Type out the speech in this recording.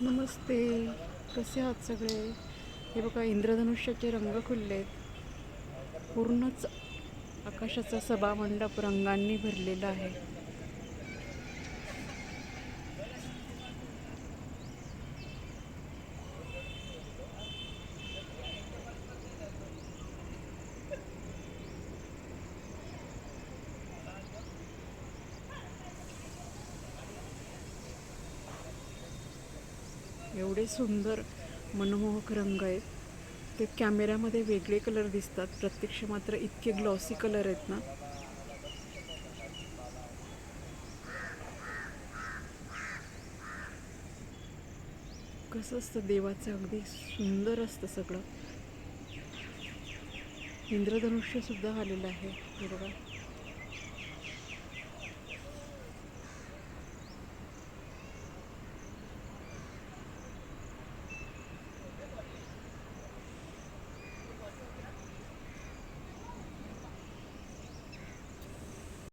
नमस्ते कसे आहात सगळे? हे बघा इंद्रधनुष्याचे रंग खुलले आहेत पूर्णच आकाशाचा सभामंडप रंगांनी भरलेला आहे. एवढे सुंदर मनमोहक रंग आहेत. ते कॅमेऱ्यामध्ये वेगळे कलर दिसतात. प्रत्यक्ष मात्र इतके ग्लॉसी कलर आहेत ना. कसं असतं देवाचं अगदी सुंदर असतं सगळं. इंद्रधनुष्य सुद्धा आलेलं आहे बरोबर